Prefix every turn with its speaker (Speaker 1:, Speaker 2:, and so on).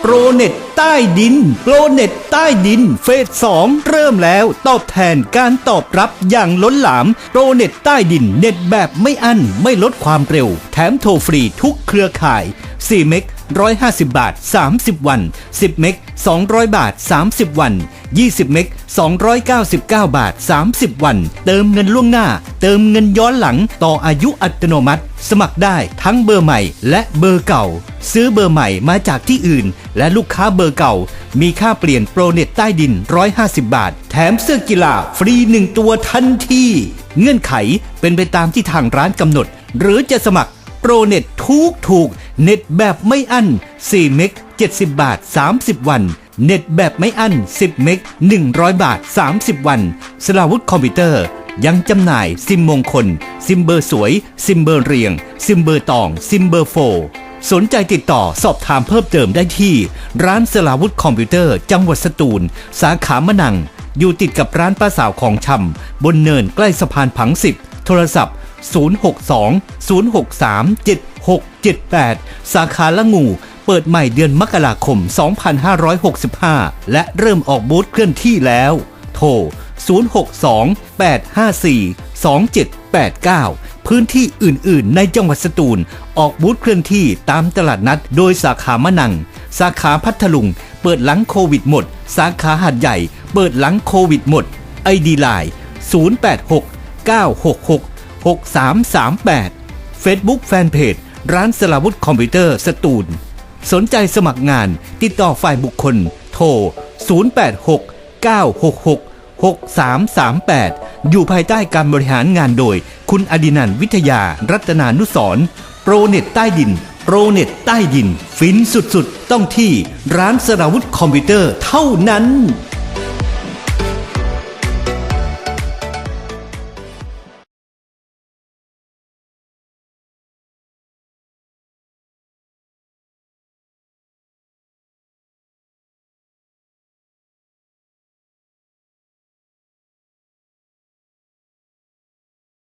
Speaker 1: โปรเน็ตใต้ดิน โปรเน็ตใต้ดิน เฟสสองเริ่มแล้วตอบแทนการตอบรับอย่างล้นหลาม โปรเน็ตใต้ดิน เน็ตแบบไม่อั้นไม่ลดความเร็ว แถมโทรฟรีทุกเครือข่าย4เมก 150 บาท 30 วัน 10 เมก 200 บาท 30 วัน 20 เมก 299 บาท 30 วัน เติมเงินล่วงหน้า เติมเงินย้อนหลังต่ออายุอัตโนมัติ สมัครได้ทั้งเบอร์ใหม่และเบอร์เก่า ซื้อเบอร์ใหม่มาจากที่อื่น และลูกค้าเบอร์เก่า มีค่าเปลี่ยนโปรเน็ตใต้ดิน 150 บาท แถมเสื้อกีฬาฟรี 1 ตัวทันที เงื่อนไขเป็นไปตามที่ทางร้านกำหนด หรือจะสมัครโปรเน็ตถูกถูก เน็ตแบบไม่อั้น4เมก70 บาท 30 วัน เน็ตแบบไม่อั้น10 เมก100 บาท 30 วัน สลาวุธคอมพิวเตอร์ยังจำหน่ายซิมมงคล ซิมเบอร์สวย ซิมเบอร์เรียง ซิมเบอร์ตอง ซิมเบอร์โฟ สนใจติดต่อสอบถามเพิ่มเติมได้ที่ ร้านสลาวุธคอมพิวเตอร์ จังหวัดสตูล สาขามะนัง อยู่ติดกับร้านป้าสาวของชำบนเนินใกล้สะพานผังสิบโทรศัพท์ 062-0637 678 สาขาละงู เปิดใหม่เดือนมกราคม 2565 และเริ่มออกบูธเคลื่อนที่แล้ว โทร 062 854 2789 พื้นที่อื่น ๆ ในจังหวัดสตูล ออกบูธเคลื่อนที่ตามตลาดนัดโดยสาขามะนัง สาขาพัทลุง เปิดหลังโควิดหมด สาขาหัดใหญ่ เปิดหลังโควิดหมด ไอดีไลน์ 086 966 6338 Facebook Fanpage ร้านสลาวุธคอมพิวเตอร์สตูล สนใจสมัครงานติดต่อฝ่ายบุคคล โทร 086 966 6338 อยู่ภายใต้การบริหารงานโดย คุณอดินันวิทยา รัตนานุสร์โปรเน็ตใต้ดิน โปรเน็ตใต้ดิน ฟินสุดๆ ต้องที่ร้านสราวุธคอมพิวเตอร์เท่านั้น